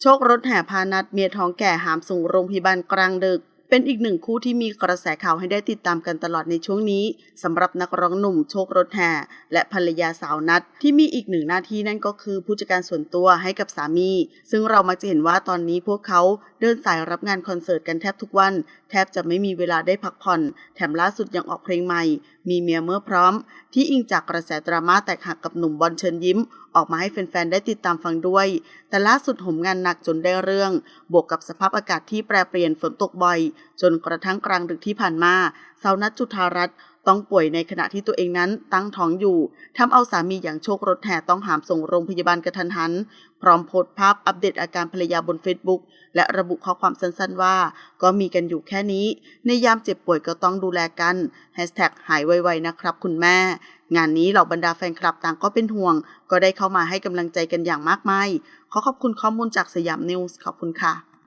โชครถแห่พานัดเมียท้องแก่หามส่งโรงพยาบาลกลางดึก เป็นอีกหนึ่งคู่ที่มีกระแสข่าวให้ได้ติดตามกันตลอดในช่วงนี้สำหรับนักร้องหนุ่มโชครถแห่และภรรยาสาวนัดที่มีอีกหนึ่งหน้าที่นั่นก็คือผู้จัดการส่วนตัวให้กับสามี ซึ่งเรามักจะเห็นว่าตอนนี้พวกเขาเดินสายรับงานคอนเสิร์ตกันแทบทุกวัน แทบจะไม่มีเวลาได้พักผ่อน แถมล่าสุดยังออกเพลงใหม่ มีเมียเมื่อพร้อม ที่อิงจากกระแสดราม่าแตกหักกับหนุ่มบอลเชิญยิ้มออกมาให้แฟนๆ ได้ติดตามฟังด้วย แต่ล่าสุดหมงานหนักจนได้เรื่อง บวกกับสภาพอากาศที่แปรเปลี่ยนฝนตกบ่อยจนกระทั่งกลางดึกที่ผ่านมาสาวนัทจุธารัตน์ต้องป่วยในขณะที่ตัวเองนั้นตั้งท้องอยู่ทำเอาสามีอย่างโชครถแห่ต้องหามส่งโรงพยาบาลกระทันหัน พร้อมโพสต์ภาพอัปเดตอาการภรรยาบนเฟซบุ๊กและระบุข้อความสั้นๆว่า ก็มีกันอยู่แค่นี้ ในยามเจ็บป่วยก็ต้องดูแลกันแฮชแท็กหายไวๆนะครับคุณแม่ งานนี้เหล่าบรรดาแฟนคลับต่างก็เป็นห่วง ก็ได้เข้ามาให้กำลังใจกันอย่างมากมายขอขอบคุณข้อมูลจากสยามนิวส์ขอบคุณค่ะ